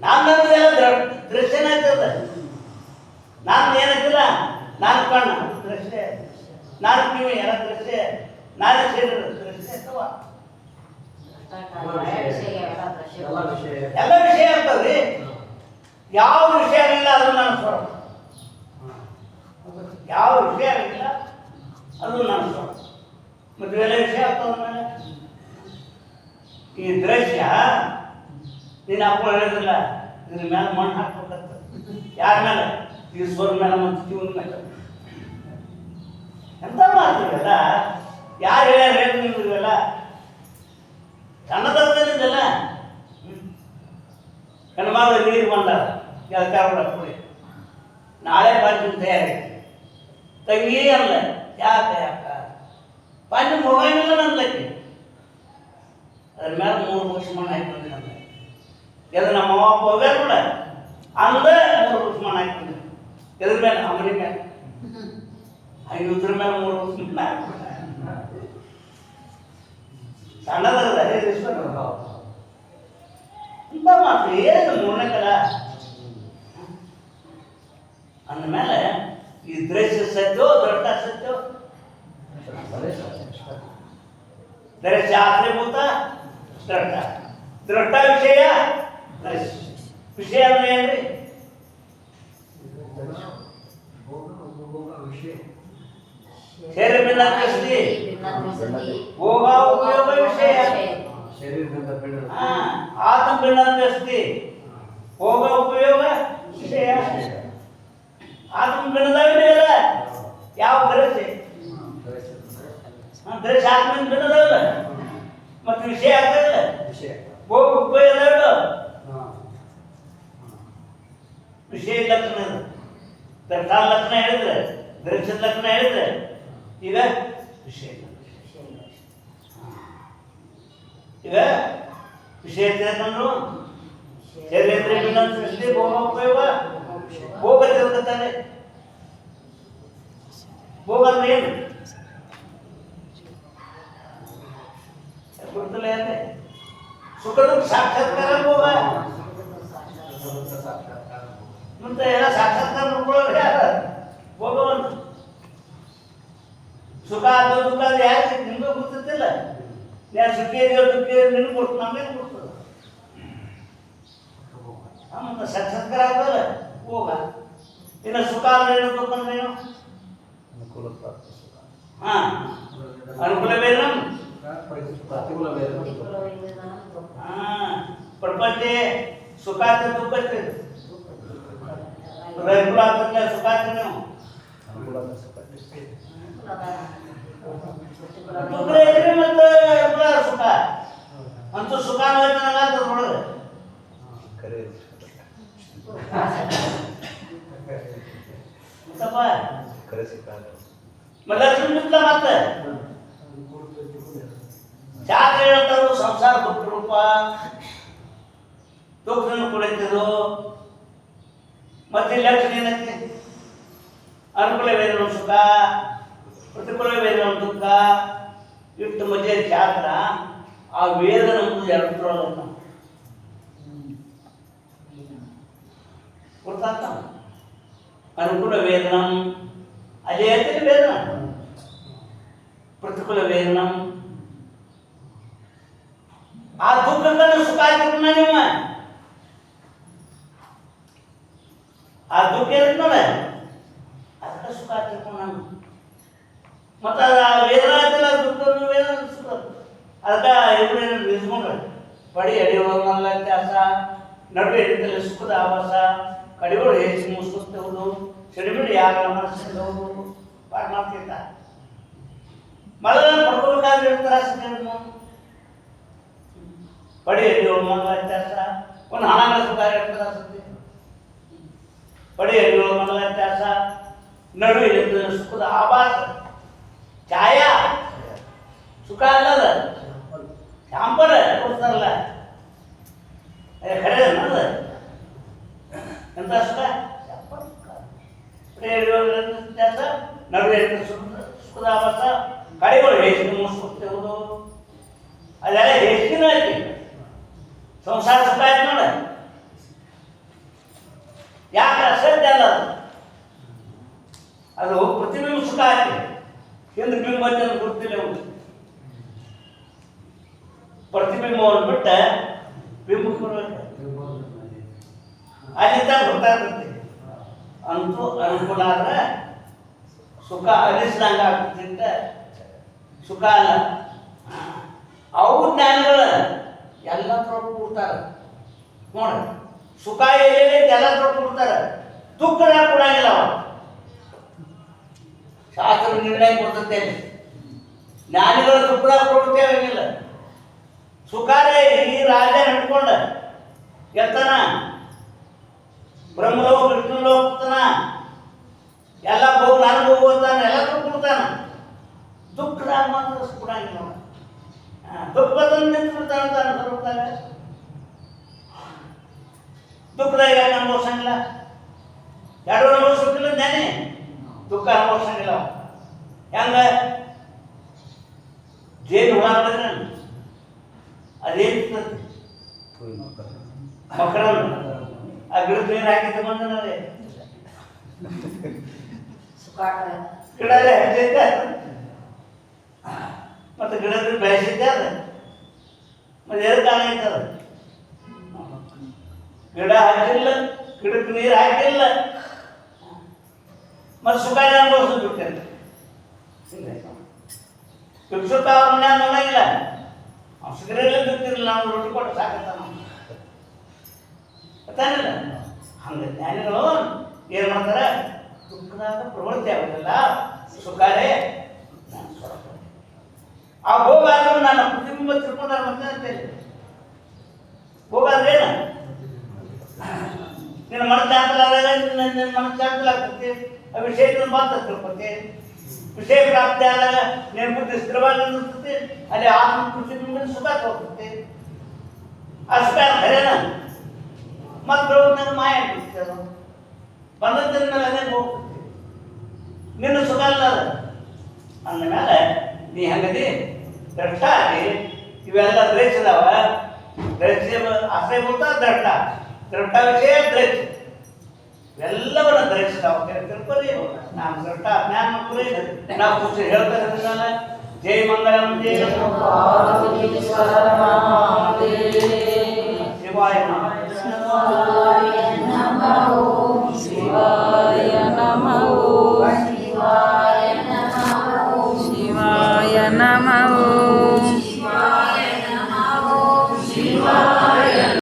ನನ್ನದೆಲ್ಲ ದೃಶ್ಯನೇ ಆಗ್ತದ ನಾನು ಏನಾಗ್ತಿಲ್ಲ ನಾನು ಕಣ್ಣು. ದೃಶ್ಯ. ನಾನು ಕಿವಿ ಏನ ದೃಶ್ಯ. ನಾನು ಶರೀರ ದೃಶ್ಯ ಅಥವಾ ಎಲ್ಲ ವಿಷಯ ಎಲ್ಲ ವಿಷಯ. ಆಗ್ತದ್ರಿ ಯಾವ ವಿಷಯ ಆಗಿಲ್ಲ ಅದು ನನ್ನ ಸ್ವರ ಯಾವ ವಿಷಯ ಆಗಿಲ್ಲ ಅದು ನನ್ನ ಸ್ವರ ಮದುವೆಲ್ಲ ವಿಷಯ ಆಗ್ತದ ಮೇಲೆ ಈ ದೃಶ್ಯ ನೀನು ಹಾಕೊಂಡು ಹೇಳಿದ್ರಲ್ಲ ಇದ್ರ ಮೇಲೆ ಮಣ್ಣು ಹಾಕ್ಬೇಕಂತ ಯಾರ ಮೇಲೆ ಈ ಸ್ವರ ಮೇಲೆ ಮತ್ತು ಜೀವನ ಮೇಲೆ ಎಂತ ಮಾಡ್ತೀವಲ್ಲ ಯಾರು ಹೇಳ್ಯಾರ ಹೇಳಿ ನೀವು ಇವೆಲ್ಲ ಸಣ್ಣದಲ್ಲ ಕಣ್ಮಾದ ನೀರು ಬಂದಾರ ಕೇಳ್ತಾರ ಕುಡಿ ನಾಳೆ ಬಂದು ತಯಾರಿ ತಂಗಿ ಅಲ್ಲ ಯಾಕ ಯಾಕ ಪಂಚ ಹೋಗಂಗಿಲ್ಲ ನಂದಕ್ಕೆ ಅದ್ರ ಮೇಲೆ ಮೂರು ವರ್ಷ ಮಣ್ಣು ಹಾಕಿ ಬಂದಿದ್ದೆ ಎದು ನಮ್ಮ ಅವ್ವ ಹೋಗ್ಯಾರ ಕೂಡ, ಅಂದ ಮೂರು ವರ್ಷ ಮಣ್ಣು ಹಾಕಿ ಬಂದಿದ್ದೆ ಎದ್ರ ಮೇಲೆ ಅಮರಿ ಮೇಲೆ ಐವತ್ತರ ಮೇಲೆ ಮೂರು ವರ್ಷ ಮಣ್ಣು ಹಾಕಿ ಸಣ್ಣದಲ್ಲ ಇಂಥ ಮಾತು ಏನು ಮೂರನೇ ಕಲ? ಅಂದಮೇಲೆ ಈ ದೃಶ್ಯ ಸತ್ಯೋ ದೊಡ್ಡ ಸತ್ಯೋ? ದೃಶ್ಯ ಆಶ್ರಯಭೂತ ದೃಢ ದೃಷ್ಟ ವಿಷಯ ವಿಷಯ ಅಂದ್ರೆ ಏನ್ರಿ? ಶರೀರ ಭಿನ್ನತ್ವಸ್ತಿ ಭೋಗ ಉಪಯೋಗ ವಿಷಯ. ಶರೀರದಿಂದ ಹಾ ಆತ್ಮ ಭಿನ್ನತ್ವಸ್ತಿ ಭೋಗ ಉಪಯೋಗ ವಿಷಯ. ಆತ್ಮ ಭಿನ್ನದಾವಿದೆಯಲ್ಲ ಯಾವ ದ್ರಶ್ಯ ದೃಶ್ಯ ಆತ್ಮ ಭಿನ್ನದಾವಲ್ಲ ಮತ್ತು ವಿಷಯ ಆಗ್ತದಲ್ಲ ವಿಷಯ. ಭೋಗ ಉಪಯೋಗ ವಿಷಯ ಲಕ್ಷಣ ಇದು ದರ್ಶನ ಲಕ್ಷಣ ಹೇಳಿದ್ರೆ ದೃಶ್ಯದ ಲಕ್ಷಣ ಹೇಳಿದ್ರೆ, ಈಗ ವಿಷಯ ಈಗ ವಿಷಯ ತಿಳ್ಕೊಂಡ್ರು ಶರೀರೇಂದ್ರ ಭಿನ್ನ ಸೃಷ್ಟಿ ಭೋಗ ಉಪಯೋಗ ಭೋಗ ತಿಳ್ಕೊತಾನೆ ಭೋಗ ಅಂದ್ರೆ ಏನು? ಗೊತ್ತಿಲ್ಲ ಯಾಕೆ? ಸುಖದ ಸಾಕ್ಷಾತ್ಕಾರ ಭೋಗ ಸಾಕ್ಷಾತ್ಕಾರ ಮತ್ತೆ ಎಲ್ಲ ಸಾಕ್ಷಾತ್ಕಾರ ಮಾಡ್ಕೊಳ್ಳೋರು ಯಾರು ಭಗವಂತ ಸುಖ ಅದು ದುಃಖ ಅದು ಯಾಕೆ ನಿಮ್ಗೆ ಗೊತ್ತಿಲ್ಲ ಯಾರು ಸುಖ ಇದೆಯೋ ದುಃಖ ಇದೆಯೋ ನಿನ್ಗೆ ಕೊಟ್ಟು ನಮಗೆ ಕೊಡ್ತದೆ ಆ, ಮತ್ತೆ ಸಾಕ್ಷಾತ್ಕಾರ ಆಗ್ತಲ್ಲ ಹೋಗ ಇನ್ನು ಸುಖ ಅಂದ್ರೆ ಏನು ದುಃಖ ಅಂದ್ರೆ ಏನು ಅನುಕೂಲ ಪ್ರಾಪ್ತಿ ಸುಖ ಹಾ ಅನುಕೂಲ ಬೇರೆ ಪ್ರತಿಕೂಲ ಬೇರೆ ಹಾ ಪ್ರಪಂಚ ಸುಖ ಆಗ್ತದೆ ದುಃಖ ಆಗ್ತದೆ ರೈತರು ಆಗ್ತದೆ ಸುಖ ಆಗ್ತದೆ ನೀವು ಅನುಕೂಲ ಸುಖ ದುಃಖ ಐತ್ರಿ ಮತ್ತೆ ಅನುಕೂಲ ಸುಖ ಅಂತೂ ಸುಖ ಅನ್ನೋದು ನನಗೆ ಒಳಗೆ ಕರೆ ಮತ್ತಪ್ಪ ಕರೆ ಸಿಕ್ಕ ಮತ್ತೆ ಸುಮ್ಮನಿಲ್ಲ ಮತ್ತೆ ಜಾತ್ರೆ ಹೇಳ್ತಾರು ಸಂಸಾರ ದುಃಖ ರೂಪ ದುಃಖವನ್ನು ಕುಳಿತಿದ್ದು ಮತ್ತೆ ಲಕ್ಷಣ ಏನೈತಿ ಅನುಕೂಲವೇನೋ ಸುಖ ಪ್ರತಿಕೂಲವೇನೋ ದುಃಖ ಇಟ್ಟು ಮಧ್ಯೆ ಜಾತ್ರ ಆ ವೇದ ನಮ್ದು ಎರಡರೊಳಗೆ ಗೊತ್ತಾಗ್ತ ಅನುಕೂಲ ವೇದನಂ ಅದೇ ಹೇಳ್ತೀನಿ ವೇದನ ಪ್ರತಿಕೂಲ ವೇದನಂ ಆ ದುಃಖಗಳನ್ನು ಸುಖ ಆಗಿರ್ತಾನ ನಿಮ್ಮ ಆ ದುಃಖ ಇರುತ್ತೆ ನೋಡ ಅದಕ್ಕೆ ಸುಖ ಆಗಿರ್ತಾನ ನಾನು ಮತ್ತೆ ಅದು ಆ ವೇದನ ಆಯ್ತಲ್ಲ ದುಃಖ ವೇದನ ಸುಖ ಅದಕ್ಕೆ ಇವ್ರು ಏನು ನಿಲ್ಸ್ಕೊಂಡ್ರೆ ಪಡಿ ಅಡಿಯೊಳಗಲ್ಲ ವ್ಯತ್ಯಾಸ ನಡುವೆ ಹಿಡಿತಲ್ಲಿ ಸುಖದ ಆವಾಸ ಕಡಿಗಳು ಹೆಚ್ಚು ಮುಸ್ಕೊಸ್ತೇವುದು ಸಿಡಿಮಿಡಿ ಯಾರ ಮನಸ್ಸಿಂದವರು ಪರಮಾರ್ಥಿತ ಮಳೆನ ಪಡ್ಕೋಬೇಕಾದ್ರೆ ಇರ್ತಾರ ಸಿಕ್ಕಿದ್ರು ಪಡಿ ಅಡಿಯೊಳ ಮಲ್ಲ ವ್ಯತ್ಯಾಸ ಒಂದು ಹಣ ಸುಖ ಇರ್ತಾರ ಸತ್ಯ ಪಡಿ ಮನೋವ್ಯತ್ಯಾಸ ಮಲ್ಲ ವ್ಯತ್ಯಾಸ ನಡುವೆ ಇರ್ತದೆ ಸುಖದ ಆಭಾಸ. ಛಾಯಾ. ಸುಖ ಅಲ್ಲದ? ಶಾಂಪರ ಕೊಡ್ತಾರಲ್ಲ. ಖರೆ ಅನ್ನೋದು. ಎಂತ ಸುಖ? ಶಾಂಪಲ್ ಸುಖ. ಪಡಿ ಅಡಿಯೊಳ ವ್ಯತ್ಯಾಸ ನಡುವೆ ಸುಖದ ಸುಖದ ಆಭಾಸ. ಕಡೆಗಳು ಹೆಚ್ಚಿನ ಮುಗಿಸ್ಕೊಡ್ತೇವುದು ಅದೆಲ್ಲ ಹೆಚ್ಚಿನ ಐತಿ ಸಂಸಾರ ಸುಖ ಆಯ್ತು ನೋಡ. ಅದು ಪ್ರತಿಬಿಂಬ ಸುಖ ಹಾಕಿ ಎಂದು ಬಿಂಬ ಗುರುತಿಲ್ಲ ಅವ್ನು. ಪ್ರತಿಬಿಂಬವನ್ನು ಬಿಟ್ಟ ಬಿಂಬಕ್ಕೆ ಬರ್ಬೇಕು ಅಲ್ಲಿಂದ ಗೊತ್ತಾಗ್ತೈತಿ. ಅಂತೂ ಅನುಕೂಲ ಆದ್ರೆ ಸುಖ ಅನಿಸ್ದಂಗ ಆಗ್ತಿಂತ ಸುಖ ಅಲ್ಲ. ಅವು ಜ್ಞಾನಗಳು ಎಲ್ಲ ಕೊಡ್ತಾರ. ನೋಡ್ರಿ ಸುಖ ಎಲ್ಲೈತೆ ಎಲ್ಲ ತೊಗೊಂಡು ಕೊಡ್ತಾರ. ದುಃಖ ಕೊಡಂಗಿಲ್ಲ ಅವ ಶಾಸ್ತ್ರ ನಿರ್ಣಯ ಕೊಡ್ತೇನೆ ಜ್ಞಾನಿಗಳ ದುಃಖದಾಗ ಕೊಡ್ತೇವಂಗಿಲ್ಲ ಸುಖಾರೇ ಈ ರಾಜ ಹಿಡ್ಕೊಂಡ ಎತ್ತನ, ಬ್ರಹ್ಮಲೋಕ, ವಿಷ್ಣುಲೋಕ ಹೋಗ್ತಾನ ಎಲ್ಲ ಹೋಗಿ ನಾನು ಹೋಗ್ತಾನೆ ಎಲ್ಲ ಕೊಡ್ತಾನ ದುಃಖದ ಮಾತ್ರ ಕೊಡಂಗಿಲ್ಲ ದುಃಖದಲ್ಲಿ ನಿಂತು ಬಿಡ್ತಾನ ಅಂತ ಯಾಕೆ ಅನುಭವಿಸಂಗಿಲ್ಲ ಎರಡು ಅನುಭವಿಸೋಕಿಲ್ಲ ಜ್ಞಾನಿ ದುಃಖ ಅನುಭವಿಸಂಗಿಲ್ಲ. ಹೆಂಗ? ಜೇನು ಹುಳ ನೋಡಿದ್ರೆ ಅದೇನು ಮಕ್ಕಳ ಆ ಗಿಡದ ನೀರು ಹಾಕಿದ್ದು ಬಂದನಲ್ಲೇ ಗಿಡ ಹೆಚ್ಚೈತೆ ಮತ್ತೆ ಗಿಡದ ಬೆಳೆಸಿದ್ದೆ ಅದು. ಮತ್ತೆ ಎದು ಕಾಣ ಐತದ ಗಿಡ ಹಾಕಿಲ್ಲ ಗಿಡಕ್ಕೆ ನೀರು ಹಾಕಿಲ್ಲ. ಮತ್ತೆ ಸುಖ ಅನುಭವಿಸೋದು ಬಿಟ್ಟೆ ಸುಖ ಅವ್ರ ಮನ್ಯಾಗ ನೋಡಂಗಿಲ್ಲ ಅವ್ನು ಸಿಗರೇಟ್ ನಾವು ರೊಟ್ಟಿ ಕೊಟ್ಟು ಸಾಕತ್ತಾನ ಗೊತ್ತಾಗಿಲ್ಲ ಹಂಗೆ ಜ್ಞಾನಿಗಳು ಏನು ಮಾಡ್ತಾರೆ ದುಃಖದಾಗ ಪ್ರವೃತ್ತಿ ಆಗೋದಿಲ್ಲ ಸುಖಾರೇ ನಾನು ಭೋಗ ಆ ಹೋಗಾದ್ರೂ ನನ್ನ ಪ್ರತಿಬಿಂಬ ತಿಳ್ಕೊಂಡಾರ ಮತ್ತೆ ಅಂತೇಳಿ ಏನ ನಿನ್ನ ಮನಸ್ಸಾಂತಲ ಚಾಂತಲಾದಾಗ ನಿನ್ನ ನಿನ್ನ ವಿಷಯಗಳನ್ನು ಮಾತ್ರ ತಿಳ್ಕೊತೆ. ವಿಷಯ ಪ್ರಾಪ್ತಿ ಆದಾಗ ಬುದ್ಧಿ ಸ್ಥಿರವಾಗಿ ನಿಲ್ತೈತಿ ಅಲ್ಲಿ ಆತ್ಮ ಪ್ರತಿಬಿಂಬ ಸುಖ ತೋರ್ತೈತಿ. ಆ ಹರೇನ ಮತ್ತು ನನ್ನ ಮಾಯ ಆಗ್ಬಿಡ್ತದೆ ಅದು? ಬಂದದ್ದಿನ ಮೇಲೆ ಅದೇ ಹೋಗ್ತೈತಿ ನಿನ್ನ ಸುಖ ಅಲ್ಲ ಅಂದ. ಮೇಲೆ, ನೀ ಹಂಗದಿ? ದಟ್ಟ ಆಗಿ ಇವೆಲ್ಲ ದ್ರೇಷದವ ದ್ರೇಷ ಆಶ್ರಯ ಬರ್ತಾ ದಟ್ಟ ದಟ್ಟ ವಿಷಯ ದ್ರೇಷ ಎಲ್ಲವನ್ನ ಧರಿಸಿದ ತಿಳ್ಕೊಳ್ಳಿ. ನಾನು ಸೃಷ್ಟ ಜ್ಞಾನ ಮಕ್ಕಳು. ನಾವು ಖುಷಿ ಹೇಳ್ತಾರೆ ಜೈ ಮಂಗಳಂ ಜೈ ಶಿವಾಯ ನಮೋ.